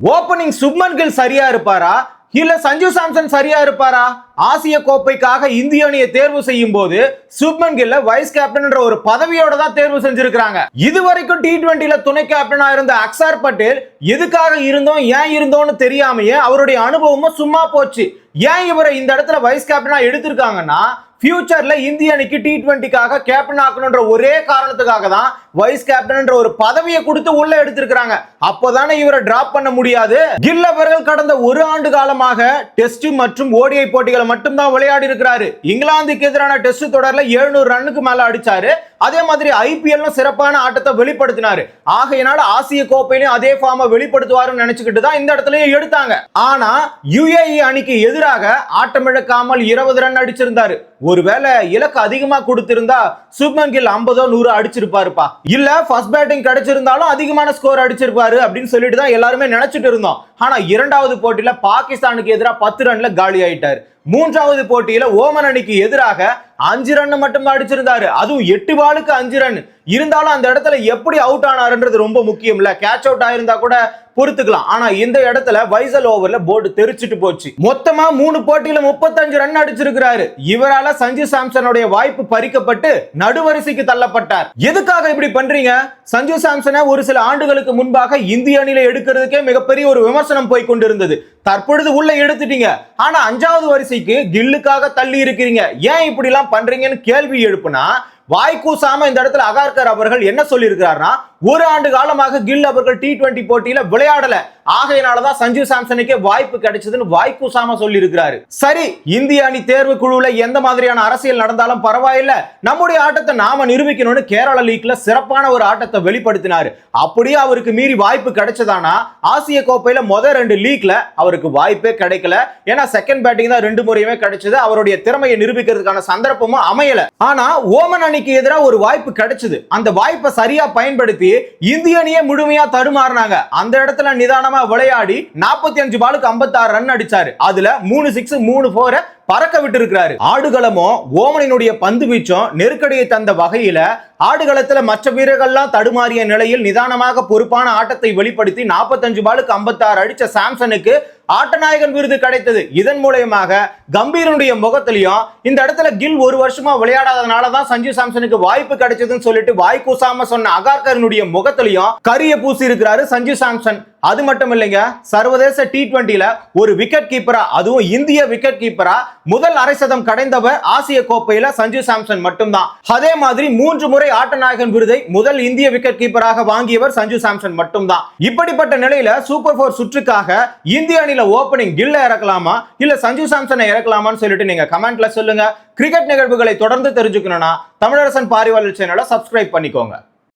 Opening Shubman Gill சரியா இருப்பாரா? இல்ல சஞ்சு சாம்சன் சரியா இருப்பாரா? ஆசிய கோப்பைக்காக இந்திய அணியை தேர்வு செய்யும் போது சுப்மன் கில்ல வைஸ் கேப்டன் ஒரு பதவியோட தான் தேர்வு செஞ்சிருக்காங்க இதுவரைக்கும் டி டுவெண்ட்டில துணை கேப்டனா இருந்த அக்சார் பட்டேல் எதுக்காக இருந்தோம் ஏன் இருந்தோம்னு தெரியாமையே அவருடைய அனுபவமும் சும்மா போச்சு. ஏன் இவரை இந்த இடத்துல வைஸ் கேப்டனா எடுத்திருக்காங்கன்னா ஃபியூச்சர்ல இந்திய அணிக்கு டி டுவெண்ட்டிக்காக கேப்டன் ஆக்கணுன்ற ஒரே காரணத்துக்காக தான் வைஸ் கேப்டன் ஒரு பதவியை கொடுத்து உள்ள எடுத்திருக்கிறாங்க. அப்போதானே இவரை டிராப் பண்ண முடியாது. கில் அவர்கள் கடந்த ஒரு ஆண்டு காலமாக டெஸ்ட் மற்றும் ஓடிஐ போட்டிகளை மட்டும்தான் விளையாடி இருக்கிறாரு. இங்கிலாந்துக்கு எதிரான டெஸ்ட் தொடர்ல 700 ரன்னுக்கு மேல அடிச்சாரு. அதே மாதிரி ஐபிஎல் சிறப்பான ஆட்டத்தை வெளிப்படுத்தினாரு. ஆகையினால ஆசிய கோப்பையிலும் அதே ஃபார்மை வெளிப்படுத்துவாருன்னு நினைச்சுக்கிட்டு தான் இந்த இடத்துலயும் எடுத்தாங்க. ஆனா யுஏஇ அணிக்கு எதிராக ஆட்டமிழக்காமல் இருபது ரன் அடிச்சிருந்தாரு. ஒருவேளை இலக்கு அதிகமா கொடுத்திருந்தா சுப்மன் கில் ஐம்பதோ நூறு அடிச்சிருப்பாருப்பா. இல்ல ஃபர்ஸ்ட் பேட்டிங் கிடைச்சிருந்தாலும் அதிகமான ஸ்கோர் அடிச்சிருப்பாரு அப்படின்னு சொல்லிட்டு தான் எல்லாருமே நினைச்சிட்டு இருந்தோம். ஆனா இரண்டாவது போட்டியில பாகிஸ்தானுக்கு எதிராக பத்து ரன்ல காலி ஆயிட்டாரு. மூன்றாவது போட்டியில ஓமன் அணிக்கு எதிராக அஞ்சு ரன் மட்டும் அடிச்சிருந்தாரு. அதுவும் எட்டு பாலுக்கு அஞ்சு ரன் இருந்தாலும் அந்த இடத்துல எப்படி அவுட் ஆனாருன்றது ரொம்ப முக்கியம் இல்ல கேட்ச் அவுட் ஆயிருந்தா கூட பொறுத்துக்கலாம். ஆனா இந்த இடத்துல வைசல் ஓவர்ல போர்டு தெரிச்சிட்டு போச்சு. மொத்தமா மூணு போட்டியில முப்பத்தஞ்சு ரன் அடிச்சிருக்கிறாரு. இவரால சஞ்சு சாம்சனுடைய வாய்ப்பு பறிக்கப்பட்டு நடுவரிசைக்கு தள்ளப்பட்டார். எதுக்காக இப்படி பண்றீங்க? சஞ்சு சாம்சனை ஒரு சில ஆண்டுகளுக்கு முன்பாக இந்திய அணியில எடுக்கிறதுக்கே மிகப்பெரிய ஒரு விமர்சனம் போய் கொண்டிருந்தது. தற்பொழுது உள்ள எடுத்துட்டீங்க. ஆனா அஞ்சாவது வரிசைக்கு கில்லுக்காக தள்ளி இருக்கிறீங்க. ஏன் இப்படி எல்லாம் பண்றீங்கன்னு கேள்வி எழுப்புனா வாய்க்கூசாம இந்த இடத்துல அகார்கர் அவர்கள் என்ன சொல்லியிருக்கிறார்னா ஒரு ஆண்டு காலமாக கில் அவர்கள் டி டுவெண்டி போட்டியில விளையாடல. ஆகையினாலதான் சஞ்சு சாம்சனுக்கே வாய்ப்பு கிடைச்சதுன்னு வாய்க்கூசாம சொல்லி இருக்கிறாரு சரி இந்திய அணி தேர்வு குழுல எந்த மாதிரியான அரசியல் நடந்தாலும் பரவாயில்ல. நம்முடைய ஆட்டத்தை நாம நிரூபிக்கணும்னு கேரள லீக்ல சிறப்பான ஒரு ஆட்டத்தை வெளிப்படுத்தினாரு. அப்படியே அவருக்கு மீறி வாய்ப்பு கிடைச்சதானா? ஆசிய கோப்பையில முத ரெண்டு லீக்ல அவருக்கு வாய்ப்பே கிடைக்கல. ஏன்னா செகண்ட் பேட்டிங் தான் ரெண்டு முறையுமே கிடைச்சது. அவருடைய திறமையை நிரூபிக்கிறதுக்கான சந்தர்ப்பமும் அமையல. ஆனா ஓமன் அணிக்கு எதிராக ஒரு வாய்ப்பு கிடைச்சது. அந்த வாய்ப்பை சரியா பயன்படுத்தி இந்திய அணியை முழுமையா தடுமாறினாங்க. அந்த இடத்துல நிதானமா விளையாடி நாற்பத்தி அஞ்சு பாலுக்கு 56 ரன் அடிச்சாரு. அதுல மூணு சிக்ஸ் மூணு போரை பறக்க விட்டு இருக்கிறாரு ஆடுகளமும் ஓமனினுடைய பந்து வீச்சும் நெருக்கடியை தந்த வகையில ஆடுகளத்துல மற்ற வீரர்கள்லாம் தடுமாறிய நிலையில் நிதானமாக பொறுப்பான ஆட்டத்தை வெளிப்படுத்தி 45 பாலுக்கு 56 அடிச்ச சாம்சனுக்கு ஆட்டநாயகன் விருது கிடைத்தது. இதன் மூலயமாக கம்பீரனுடைய முகத்திலையும் இந்த இடத்துல கில் ஒரு வருஷமா விளையாடாதனால தான் சஞ்சு சாம்சனுக்கு வாய்ப்பு கிடைச்சதுன்னு சொல்லிட்டு வாய் கூசாம சொன்ன அகார்கரனுடைய முகத்திலையும் கரிய பூசி இருக்கிறாரு சஞ்சு சாம்சன். அது மட்டும் இல்லைங்க சர்வதேச டி டுவெண்ட்டில ஒரு விக்கெட் கீப்பரா அதுவும் இந்திய விக்கெட் கீப்பரா முதல் அரை சதம் கடைந்தவர் ஆசிய கோப்பையில சஞ்சு சாம்சன் மட்டும்தான். அதே மாதிரி மூன்று முறை ஆட்டநாயகன் விருதை முதல் இந்திய விக்கெட் கீப்பராக வாங்கியவர் சஞ்சு சாம்சன் மட்டும்தான். இப்படிப்பட்ட நிலையில சூப்பர் போர் சுற்றுக்காக இந்திய அணியில ஓபனிங் கில்ல இறக்கலாமா? இல்ல சஞ்சு சாம்சனை இறக்கலாமான்னு சொல்லிட்டு நீங்க கமெண்ட்ல சொல்லுங்க. கிரிக்கெட் நிகழ்வுகளை தொடர்ந்து தெரிஞ்சுக்கணும்னா தமிழரசன் பாரிவாளர் சேனலை சப்ஸ்கிரைப் பண்ணிக்கோங்க.